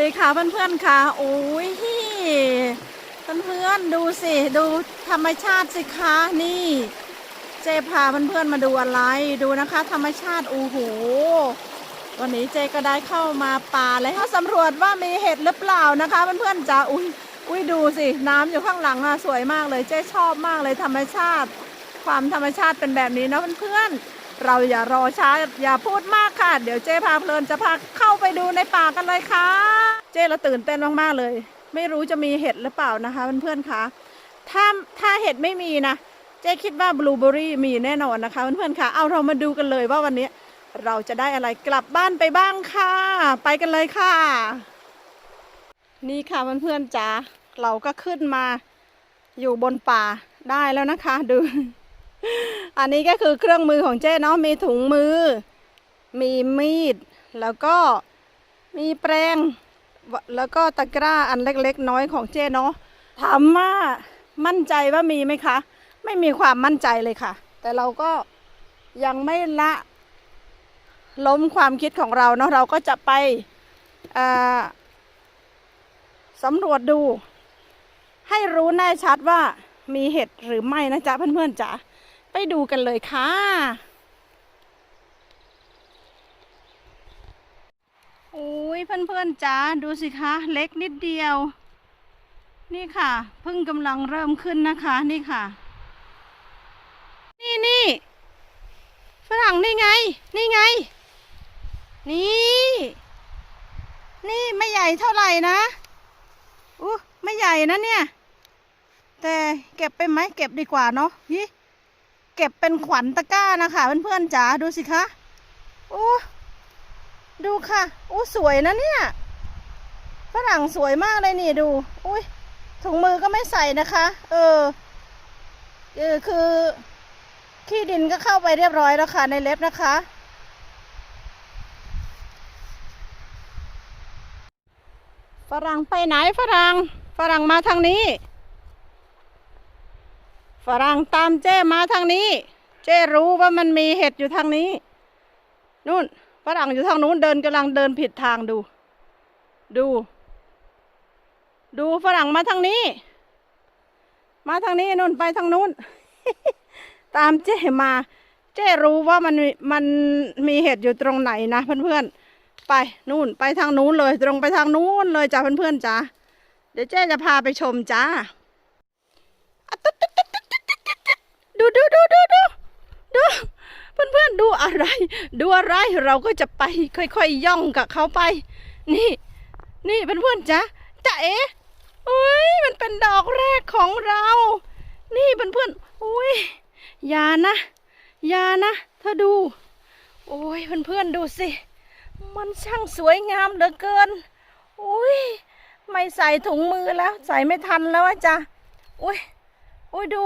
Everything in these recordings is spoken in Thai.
ดีค่ะเพื่อนๆค่ะโอ้ยเพื่อนๆดูสิ ดูธรรมชาติสิคะนี่ เจพาเพื่อนๆมาดูอะไรดูนะคะ ธรรมชาติโอ้โหวันนี้เจก็ได้เข้ามาป่าเลยเขาสำรวจว่ามีเห็ดหรือเปล่านะคะเพื่อนๆจ๋าอุ้ยอุ้ยดูสิน้ำอยู่ข้างหลังอะสวยมากเลยเจชอบมากเลยธรรมชาติ ความธรรมชาติเป็นแบบนี้นะเพื่อนๆเราอย่ารอช้าอย่าพูดมากค่ะ เดี๋ยวเจ้พาเพลินจะพาเข้าไปดูในป่ากันเลยค่ะ เจ้เราตื่นเต้นมากๆเลย ไม่รู้จะมีเห็ดหรือเปล่านะคะเพื่อนๆคะถ้าถ้าเห็ดไม่มีนะเจ๊คิดว่าบลูเบอรี่มีแน่นอนนะคะเพื่อนๆค่ะเอาเรามาดูกันเลยว่าวันนี้เราจะได้อะไรกลับบ้านไปบ้างค่ะ ไปกันเลยค่ะ นี่ค่ะเพื่อนๆจ๋าเราก็ขึ้นมาอยู่บนป่าได้แล้วนะคะดู อันนี้ก็คือเครื่องมือของเจ๊เนาะมีถุงมือ มีมีด แล้วก็มีแปรง แล้วก็ตะกร้าอันเล็กๆ น้อยของเจ๊เนาะถามว่ามั่นใจว่ามีไหมคะ ไม่มีความมั่นใจเลยค่ะ แต่เราก็ยังไม่ละ ล้มความคิดของเราเนาะเราก็จะไปสำรวจดู ให้รู้แน่ชัดว่ามีเห็ดหรือไม่นะจ๊ะเพื่อนๆจ๋าไปดูกันเลยค่ะ อุ้ยเพื่อนๆจ๋าดูสิคะ เล็กนิดเดียว นี่ค่ะเพิ่งกำลังเริ่มขึ้นนะคะ นี่ค่ะ นี่นี่ฝรั่งนี่ไง นี่ไง นี่ นี่ไม่ใหญ่เท่าไหร่นะอู้ไม่ใหญ่นะเนี่ย แต่เก็บไปไหมเก็บดีกว่าเนาะฮิเก็บเป็นขวัญตะกร้านะคะเพื่อนๆจ๋าดูสิคะโอ้ ดูค่ะโอ้สวยนะเนี่ยฝรั่งสวยมากเลยนี่ดูอุ้ยถุงมือก็ไม่ใส่นะคะ เออเออคือขี้ดินก็เข้าไปเรียบร้อยแล้วค่ะในเล็บนะคะ ฝรั่งไปไหนฝรั่งฝรั่งมาทางนี้ ฝรั่งตามเจ้มาทางนี้ เจ้รู้ว่ามันมีเห็ดอยู่ทางนี้ นู่น ฝรั่งอยู่ทางนู้นเดินกำลังเดินผิดทางดู ดู ดูฝรั่งมาทางนี้ มาทางนี้นู่นไปทางนู้น ตามเจ้มา เจ้รู้ว่ามันมีมันมีเห็ดอยู่ตรงไหนนะเพื่อนๆ ไปนู่นไปทางนู้นเลย ตรงไปทางนู้นเลยจ้าเพื่อนๆจ้าเดี๋ยวเจ๊จะพาไปชมจ้าดูดูดูดูดูดู เพื่อนๆดูอะไร ดูอะไรเราก็จะไปค่อยๆย่องกับเขาไป นี่ นี่เพื่อนๆจ๊ะจ๊ะเอ๋อุ้ยมันเป็นดอกแรกของเรา นี่เพื่อนเพื่อนๆอุ้ยอย่านะอย่านะเธอดู โอ้ยเพื่อนๆดูสิ มันช่างสวยงามเหลือเกินอุ้ยไม่ใส่ถุงมือแล้ว ใส่ไม่ทันแล้วอะจ๊ะอุ้ยอุ้ยดู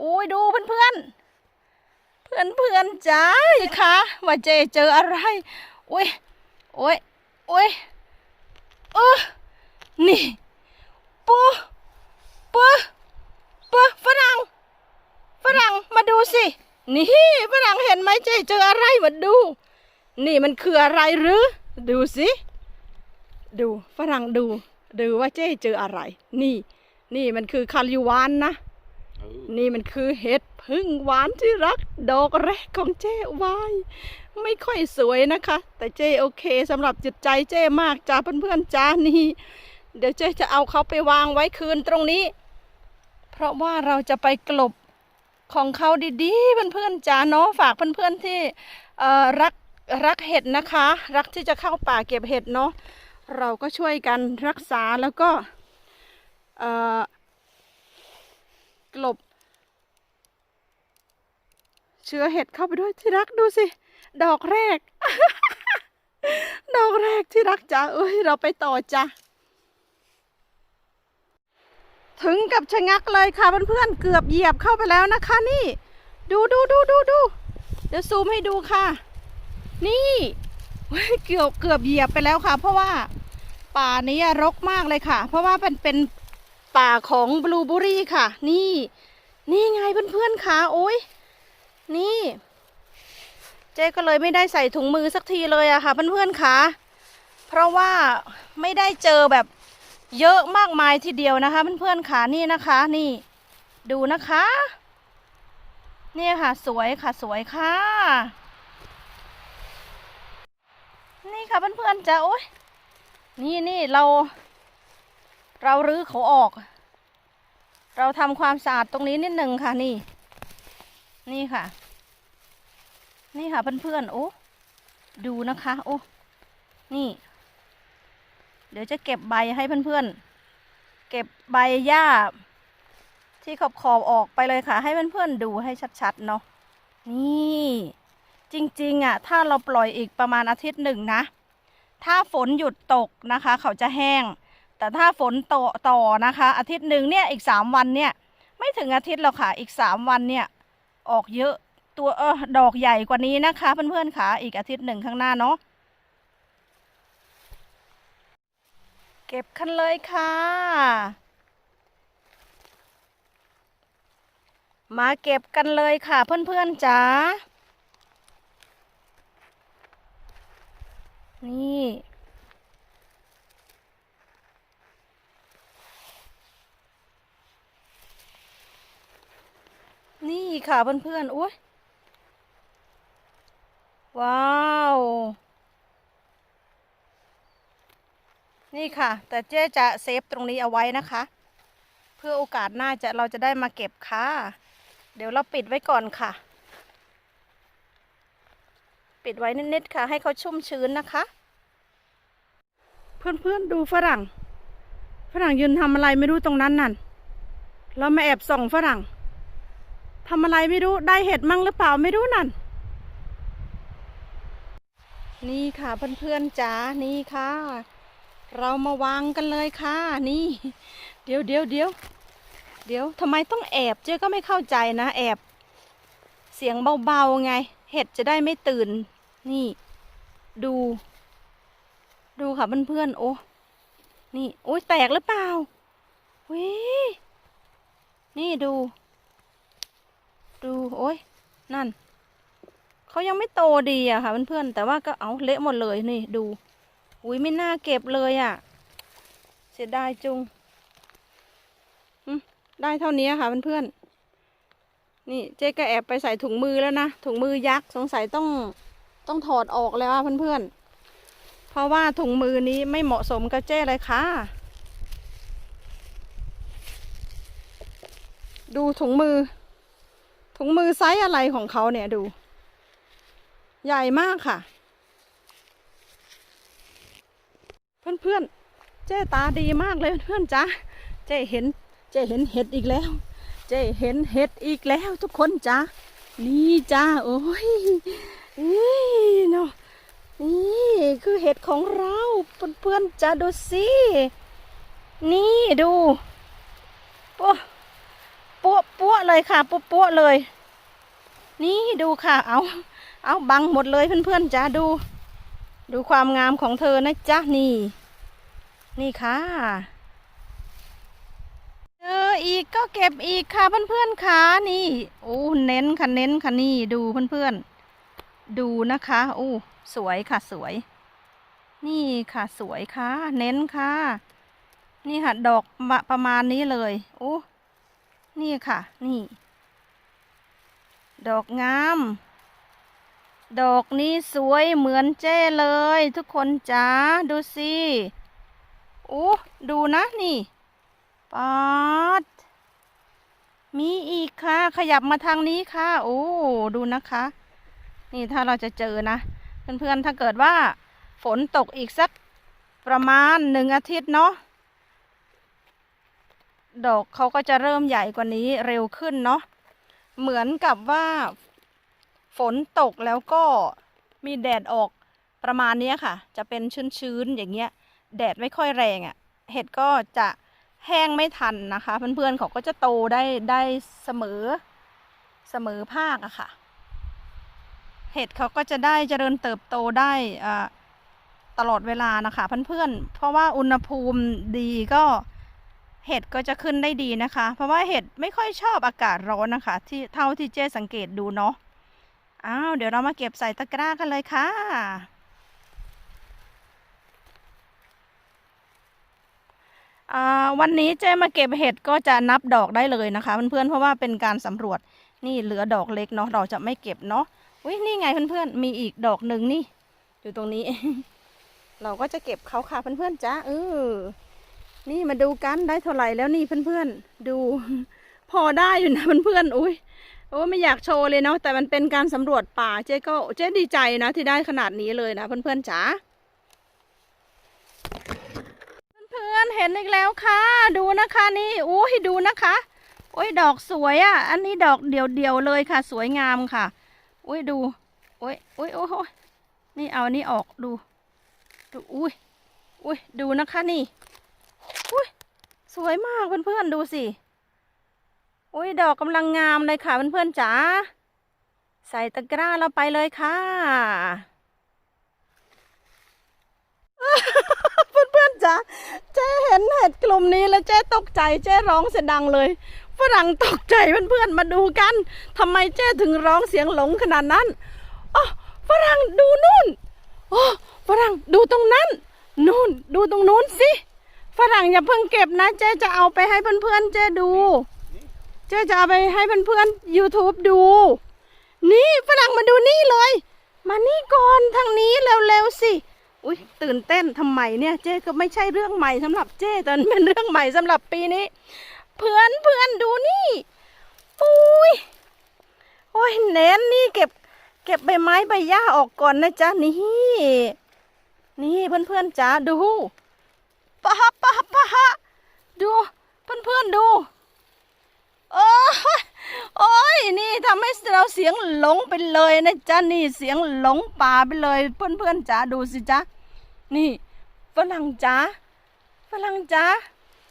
อุ้ยดูเพื่อนเพื่อน เพื่อนเพื่อนๆจ้าคะว่าเจเจออะไรโอ้ยโอ้ยโอ้ยเออนี่ปูปูปูฝรั่งฝรั่งมาดูสิ นี่ฝรั่งเห็นไหมเจเจออะไรมาดู นี่มันคืออะไรหรือ ดูสิดูฝรั่งดู ดูว่าเจ๊เจออะไร นี่ นี่มันคือคาริวานนะ นี่มันคือเห็ดพึ่งหวานที่รัก ดอกแรกของเจ้วายไม่ค่อยสวยนะคะ แต่เจ้โอเคสำหรับจิตใจเจ้มากจ้าเพื่อนๆจ้านี่เดี๋ยวเจ้จะเอาเขาไปวางไว้คืนตรงนี้ เพราะว่าเราจะไปกลบของเขาดีๆเพื่อนๆจ้าเนาะฝากเพื่อนๆที่รักรักเห็ดนะคะ รักที่จะเข้าป่าเก็บเห็ดเนาะเราก็ช่วยกันรักษาแล้วก็เอ่อ กลบ เชื้อเห็ดเข้าไปด้วยที่รักดูสิ ดอกแรก ดอกแรกที่รักจ้าเอ้ยเราไปต่อจ้ะถึงกับชะงักเลยค่ะเพื่อนๆเกือบเหยียบเข้าไปแล้วนะคะนี่ ดูดูดูดูดูเดี๋ยวซูมให้ดูค่ะ นี่เฮ้ยเกือบเกือบเหยียบไปแล้วค่ะ เพราะว่าป่านี้รกมากเลยค่ะ เพราะว่าเป็นเป็น ป่าของบลูเบอรี่ค่ะ นี่ นี่ไงเพื่อนๆค่ะโอ้ยนี่ เจ๊ก็เลยไม่ได้ใส่ถุงมือสักทีเลยอะค่ะเพื่อนๆค่ะเพราะว่าไม่ได้เจอแบบเยอะมากมายทีเดียวนะคะเพื่อนๆค่ะนี่นะคะ นี่ ดูนะคะนี่ค่ะ สวยค่ะสวยค่ะ นี่ค่ะเพื่อนๆจะโอ้ยนี่นี่เรา เรารื้อเขาออก เราทำความสะอาดตรงนี้นิดหนึ่งค่ะนี่ นี่ค่ะ นี่ค่ะเพื่อนๆโอ้ดูนะคะโอ้นี่ เดี๋ยวจะเก็บใบให้เพื่อนๆ เก็บใบหญ้า ที่ขอบขอบออกไปเลยค่ะ ให้เพื่อนๆดูให้ชัดๆเนาะนี่จริงๆอะถ้าเราปล่อยอีกประมาณอาทิตย์หนึ่งนะ ถ้าฝนหยุดตกนะคะ เขาจะแห้ง แต่ถ้าฝนต่อต่อนะคะ อาทิตย์หนึ่งเนี่ยอีกสามวันเนี่ยไม่ถึงอาทิตย์หรอกค่ะอีกสามวันเนี่ยออกเยอะตัวเออดอกใหญ่กว่านี้นะคะเพื่อนๆค่ะอีกอาทิตย์หนึ่งข้างหน้าเนาะเก็บกันเลยค่ะ มาเก็บกันเลยค่ะเพื่อนๆจ๋านี่ นี่ค่ะเพื่อนๆอุ้ยว้าว นี่ค่ะ แต่เจ๊จะเซฟตรงนี้เอาไว้นะคะ เพื่อโอกาสหน้าจะเราจะได้มาเก็บค่ะ เดี๋ยวเราปิดไว้ก่อนค่ะ ปิดไว้นิดๆค่ะ ให้เขาชุ่มชื้นนะคะ เพื่อนๆดูฝรั่ง ฝรั่งยืนทำอะไรไม่รู้ตรงนั้นนั่นเรามาแอบส่องฝรั่ง ทำอะไรไม่รู้ได้เห็ดมั่งหรือเปล่าไม่รู้นั่น นี่ค่ะเพื่อนๆจ๋านี่ค่ะ เรามาวางกันเลยค่ะ นี่ เดี๋ยวเดี๋ยวเดี๋ยวเดี๋ยวทำไมต้องแอบเจ๊ก็ไม่เข้าใจนะแอบ เสียงเบาๆไง เห็ดจะได้ไม่ตื่น นี่ ดู ดูค่ะเพื่อนๆโอ้นี่โอ้ยแตกหรือเปล่าว้ยนี่ดู ดูโอ้ยนั่นเขายังไม่โตดีอะค่ะเพื่อนๆแต่ว่าก็เอาเละหมดเลยนี่ดู อุ้ยไม่น่าเก็บเลยอะเสียดายจุงได้เท่านี้ค่ะเพื่อนๆนี่เจ๊ก็แอบไปใส่ถุงมือแล้วนะถุงมือยักษ์สงสัยต้องต้องถอดออกแล้วอะเพื่อนๆเพราะว่าถุงมือนี้ไม่เหมาะสมกับเจ๊เลยค่ะดูถุงมือ ถุงมือไซส์อะไรของเขาเนี่ยดู ใหญ่มากค่ะ เพื่อนๆเจ๊ตาดีมากเลยเพื่อนจ้าเจ๊เห็นเจ๊เห็นเห็ดอีกแล้ว เจ๊เห็นเห็ดอีกแล้ว ทุกคนจ้านี่จ้าโอ้ยนี่เนาะนี่คือเห็ดของเราเพื่อนๆจ้าดูสินี่ดูปุ๊ ปั๊วปั๊วเลยค่ะปุ๊ปั๊วเลย นี่ดูค่ะ เอาเอาบังหมดเลยเพื่อนๆจ้าดู ดูความงามของเธอนะจ๊ะนี่ นี่ค่ะเจออีกก็เก็บอีกค่ะเพื่อนๆค่ะนี่โอ้เน้นค่ะเน้นค่ะนี่ดูเพื่อนๆดูนะคะโอ้สวยค่ะสวย นี่ค่ะสวยค่ะ เน้นค่ะ นี่ค่ะ ดอกประมาณนี้เลยโอ้ นี่ค่ะ นี่ ดอกงาม ดอกนี้สวยเหมือนเจ้เลย ทุกคนจ้าดูสิโอ้ดูนะนี่ป๊าดมีอีกค่ะ ขยับมาทางนี้ค่ะ โอ้ดูนะคะ นี่ถ้าเราจะเจอนะ เพื่อนๆถ้าเกิดว่า ฝนตกอีกสักประมาณหนึ่งอาทิตย์เนาะ ดอกเขาก็จะเริ่มใหญ่กว่านี้เร็วขึ้นเนาะเหมือนกับว่าฝนตกแล้วก็มีแดดออกประมาณนี้ค่ะ จะเป็นชื้นๆอย่างเงี้ย แดดไม่ค่อยแรงอะ่ะ เห็ดก็จะแห้งไม่ทันนะคะ เพื่อนๆเขาก็จะโตได้ได้เสมอเสมอภาคอะค่ะ เห็ดเขาก็จะได้เจริญเติบโตได้ตลอดเวลานะคะ เพื่อนๆเพราะว่าอุณหภูมิดีก็ เห็ดก็จะขึ้นได้ดีนะคะ เพราะว่าเห็ดไม่ค่อยชอบอากาศร้อนนะคะ ที่เท่าที่เจ๊สังเกตดูเนาะอ้าวเดี๋ยวเรามาเก็บใส่ตะกร้ากันเลยค่ะวันนี้เจ๊มาเก็บเห็ดก็จะนับดอกได้เลยนะคะเพื่อนๆเพราะว่าเป็นการสำรวจนี่เหลือดอกเล็กเนาะเราจะไม่เก็บเนาะอุ้ยนี่ไงเพื่อนๆมีอีกดอกหนึ่งนี่ อยู่ตรงนี้ เราก็จะเก็บเขาค่ะเพื่อนๆจ้าเออ นี่มาดูกันได้เท่าไหร่แล้วนี่เพื่อนๆ ดู พอได้อยู่นะเพื่อนๆอุ้ยโอ้ไม่อยากโชว์เลยเนาะแต่มันเป็นการสำรวจป่าเจ๊ก็เจ๊ดีใจนะที่ได้ขนาดนี้เลยนะเพื่อนๆจ๋าเพื่อนๆเห็นอีกแล้วค่ะ ดูนะคะนี่โอ้ยดูนะคะ โอ้ยดอกสวยอะ่ะ อันนี้ดอกเดี่ยวๆเลยค่ะ สวยงามค่ะโอ้ยดูโอ้ยโอ้ยโอ้ยโอ้ยนี่เอาอันนี้ออกดูดูอุ้ยอุ้ยดูนะคะนี่ วยมากเพื่อนๆดูสิโอ้ยดอกกำลังงามเลยค่ะเพื่อนๆจ๋าใส่ตะกร้าเราไปเลยค่ะ เพื่อนๆจ๊ะเจ๊เห็นเห็ดกลุ่มนี้แล้วเจ๊ตกใจเจ๊ร้องเสียงดังเลยฝรั่งตกใจเพื่อนๆมาดูกันทำไมเจ๊ถึงร้องเสียงหลงขนาดนั้นอ๋อฝรั่งดูนู่นอ๋อฝรั่งดูตรงนั้น นู่นดูตรงนู้นสิ ฝรั่งอย่าเพิ่งเก็บนะ เจ๊จะเอาไปให้เพื่อนๆเจ๊ดู เจ๊จะเอาไปให้เพื่อนๆ YouTube ดู นี่ฝรั่งมาดูนี่เลย มานี่ก่อนทางนี้เร็วๆสิ อุ้ยตื่นเต้นทำไมเนี่ย เจ๊ก็ไม่ใช่เรื่องใหม่สำหรับเจ๊แต่มันเป็นเรื่องใหม่สำหรับปีนี้ เพื่อนเพื่อนดูนี่อุ้ยโอ้ยเน้นนี่เก็บ เก็บใบไม้ใบหญ้าออกก่อนนะจ๊ะนี่ นี่เพื่อนเพื่อนๆจ๋าดู ปะฮะปะฮะดูเพื่อนเพื่อนๆดูโอ้ยโอ้ยนี่ทำให้เราเสียงหลงไปเลยนะจ๊ะนี่เสียงหลงป่าไปเลย เพื่อนๆจ๋าดูสิจ๊ะนี่ฝรั่งจ๋าฝรั่งจ๋า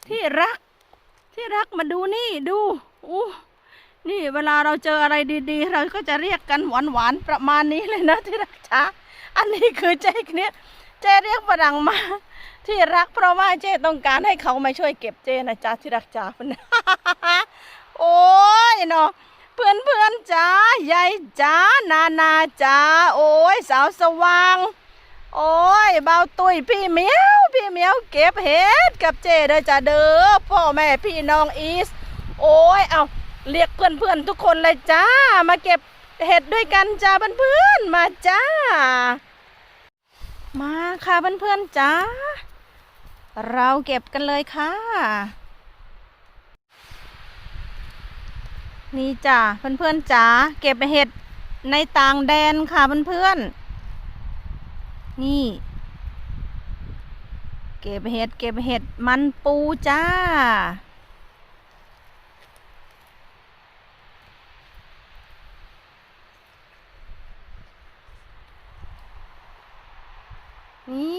ที่รัก ที่รักมาดูนี่ดูอู้นี่เวลาเราเจออะไรดีๆ เราก็จะเรียกกันหวานๆประมาณนี้เลยนะที่รักจ๋าอันนี้คือเจ๊เนี่ยเจ๊เรียกฝรั่งมา ที่รักเพราะว่าเจ๊ต้องการให้เขามาช่วยเก็บเจ๊นะจ๊ะที่รักจ๋าโอ้ยเนาะเพื่อนเพื่อนจ้ายายจ้านานาจ้าโอ้ยสาวสว่าง โอ้ยเบาตุยพี่เมียวพี่เมียวเก็บเห็ดกับเจเด้อจ้าเด้อพ่อแม่พี่น้องอีส โอ้ยเอาเรียกเพื่อนเพื่อนทุกคนเลยจ้า มาเก็บเห็ดด้วยกันจ้าเพื่อนเพื่อนมาจ้า มาค่ะเพื่อนเพื่อนจ้า เราเก็บกันเลยค่ะ นี่จ้ะเพื่อนๆจ๋าเก็บเห็ดในต่างแดนค่ะเพื่อนๆนี่ เก็บเห็ดเก็บเห็ดมันปูจ้า นี่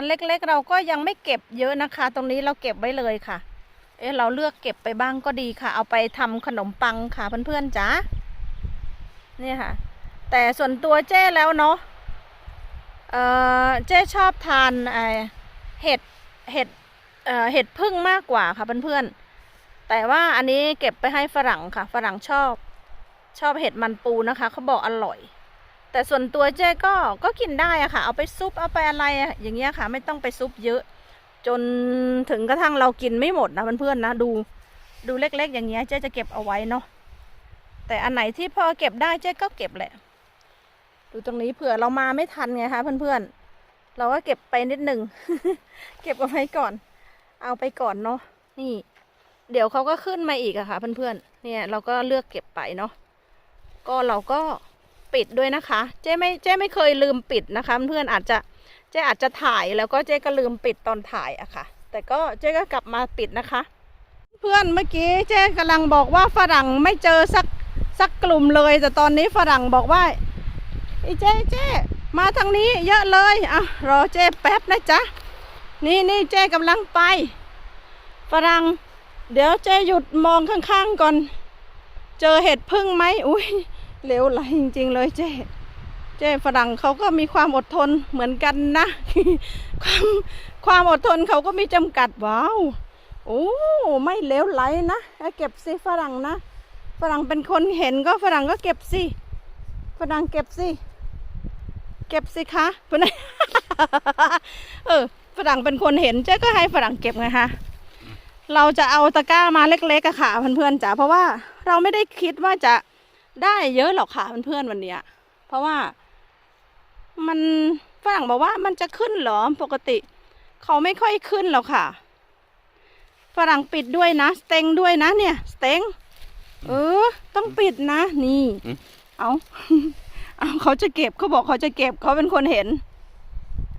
อันเล็กๆเราก็ยังไม่เก็บเยอะนะคะ ตรงนี้เราเก็บไว้เลยค่ะ เอ๊ะเราเลือกเก็บไปบ้างก็ดีค่ะ เอาไปทำขนมปังค่ะเพื่อนๆจ๋าเนี่ยค่ะ แต่ส่วนตัวเจ้แล้วเนาะเออเจ้ชอบทานไอเห็ดเห็ดเออเห็ดพึ่งมากกว่าค่ะเพื่อนๆแต่ว่าอันนี้เก็บไปให้ฝรั่งค่ะ ฝรั่งชอบ ชอบเห็ดมันปูนะคะเขาบอกอร่อย แต่ส่วนตัวเจ๊ก็ก็กินได้อะค่ะ เอาไปซุปเอาไปอะไรอย่างเงี้ยค่ะ ไม่ต้องไปซุปเยอะ จนถึงกระทั่งเรากินไม่หมดนะเพื่อนๆนะดูดูเล็ก ๆ อย่างเงี้ยเจ๊จะเก็บเอาไว้เนาะแต่อันไหนที่พอเก็บได้เจ๊ก็เก็บแหละ ดูตรงนี้เผื่อเรามาไม่ทันไงคะเพื่อนๆเราก็เก็บไปนิดหนึ่งเก็บเอาไว้ก่อน เอาไปก่อนเนาะนี่ เดี๋ยวเขาก็ขึ้นมาอีกอะค่ะ เพื่อนๆเนี่ยเราก็เลือกเก็บไปเนาะก็เราก็ ปิดด้วยนะคะ เจ๊ไม่เจ๊ไม่เคยลืมปิดนะคะ เพื่อนอาจจะเจ๊อาจจะถ่ายแล้วก็เจ๊ก็ลืมปิดตอนถ่ายอะค่ะ แต่ก็เจ๊ก็กลับมาปิดนะคะ เพื่อนเมื่อกี้เจ๊กำลังบอกว่าฝรั่งไม่เจอสักสักกลุ่มเลย แต่ตอนนี้ฝรั่งบอกว่าไอ้เจ๊เจ๊มาทางนี้เยอะเลยอะรอเจ๊แป๊บนะจ๊ะนี่นี่เจ๊กำลังไปฝรั่งเดี๋ยวเจ๊หยุดมองข้างๆก่อน เจอเห็ดพึ่งไหมอุ้ย เลวไหลจริง ๆ เลยเจ๊เจ๊ฝรั่งเขาก็มีความอดทนเหมือนกันนะ ความความอดทนเขาก็มีจำกัดว้าวโอ้ไม่เลวไหลนะเก็บสิฝรั่งนะฝฝรั่งเป็นคนเห็นก็ฝรั่งก็เก็บสิฝรั่งเก็บสิเก็บสิคะฝรั่งเออฝรั่งเป็นคนเห็นเจ๊ก็ให้ฝรั่งเก็บไงคะเราจะเอาตะกร้ามาเล็กๆอะค่ะเพื่อนๆจ๋าเพราะว่าเราไม่ได้คิดว่าจะ ได้เยอะหรอกค่ะเพื่อนๆวันเนี้ย เพราะว่ามันฝรั่งบอกว่ามันจะขึ้นเหรอปกติ เขาไม่ค่อยขึ้นหรอกค่ะ ฝรั่งปิดด้วยนะสเต็งด้วยนะเนี่ยสเต็งเออ ต้องปิดนะ นี่อืมเอาเอาเขาจะเก็บเขาบอกเขาจะเก็บเขาเป็นคนเห็น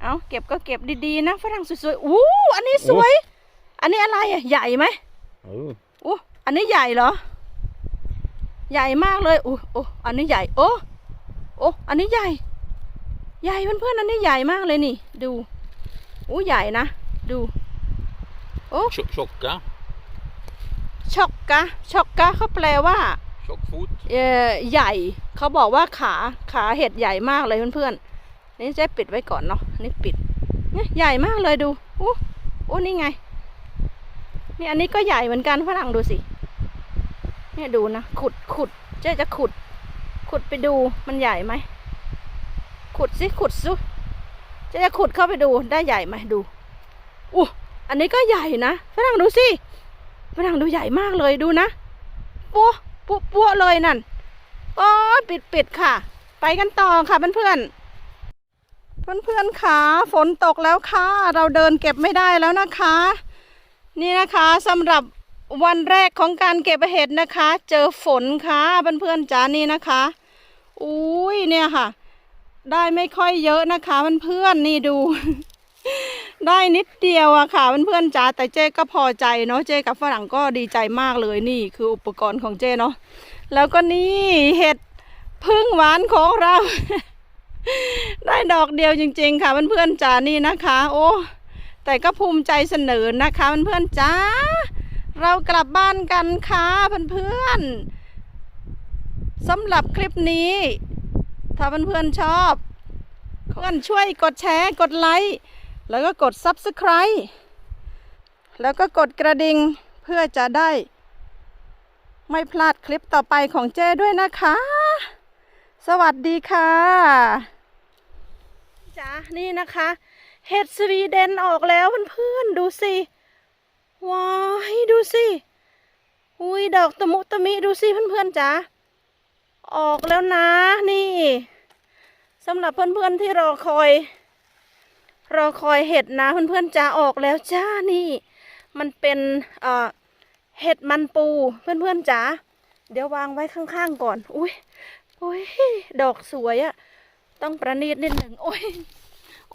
เอาเก็บก็เก็บดีๆนะฝรั่งสวยๆอู้อันนี้สวย อันนี้อะไรอะใหญ่ไหม Oh. อู้อันนี้ใหญ่เหรอ ใหญ่มากเลยอู้โอ้อันนี้ใหญ่โอ้โอ้อันนี้ใหญ่ ใหญ่เพื่อนๆอันนี้ใหญ่มากเลยนี่ ดูอู้ใหญ่นะ ดู Tjock- Tjocka. ช็อกกะช็อกกะเขาแปลว่า Tjock fot. เอ่อใหญ่เขาบอกว่าขาขาเห็ดใหญ่มากเลยเพื่อนๆนี่เจ๊ปิดไว้ก่อนเนาะนี่ปิดเนี่ยใหญ่มากเลยดูอู้อู้นี่ไงนี่อันนี้ก็ใหญ่เหมือนกันฝรั่งดูสิ เนี่ยดูนะ ขุดขุดเจ๊จะขุด ขุดไปดูมันใหญ่ไหม ขุดสิขุดซุเจ๊จะขุดเข้าไปดูได้ใหญ่ไหมดูอู้อันนี้ก็ใหญ่นะฝรั่งดูสิฝรั่งดูใหญ่มากเลยดูนะปัวปัวปัวเลยนั่นโอ้ปิดปิดค่ะ ไปกันต่อค่ะเพื่อนเพื่อนเพื่อนๆค่ะฝนตกแล้วค่ะ เราเดินเก็บไม่ได้แล้วนะคะ นี่นะคะสำหรับ วันแรกของการเก็บเห็ดนะคะ เจอฝนค่ะเพื่อนเพื่อนๆจ้านี่นะคะอุ้ยเนี่ยค่ะ ได้ไม่ค่อยเยอะนะคะเพื่อนๆนี่ดู ได้นิดเดียวอะค่ะเพื่อนๆจ๋าแต่เจ๊ก็พอใจเนาะเจ๊กับฝรั่งก็ดีใจมากเลยนี่คืออุปกรณ์ของเจ๊เนาะแล้วก็นี่เห็ดพึ่งหวานของเรา ได้ดอกเดียวจริง ๆ ค่ะเพื่อนๆจ๋านี่นะคะ โอ้แต่ก็ภูมิใจเสนอนะคะเพื่อนๆจ๋า เรากลับบ้านกันค่ะเพื่อนๆสำหรับคลิปนี้ ถ้าเพื่อนๆชอบ เพื่อนช่วยกดแชร์ กดไลค์ แล้วก็กด Subscribe แล้วก็กดกระดิ่งเพื่อจะได้ ไม่พลาดคลิปต่อไปของเจ้ด้วยนะคะ สวัสดีค่ะจ้านี่นะคะ เห็ดสวีเดนออกแล้วเพื่อนๆดูสิ ว้ายดูสิอุ้ยดอกตะมุตะมิดูสิเพื่อนๆจ้าออกแล้วนะนี่สำหรับเพื่อนๆที่รอคอย รอคอยเห็ดนะเพื่อนๆจะออกแล้วจ้านี่ มันเป็นเอ่อเห็ดมันปูเพื่อนๆจ๋าเดี๋ยววางไว้ข้างๆก่อน อุ้ยอุ้ยดอกสวยอะต้องประณีตนิดหนึ่งโอ้ย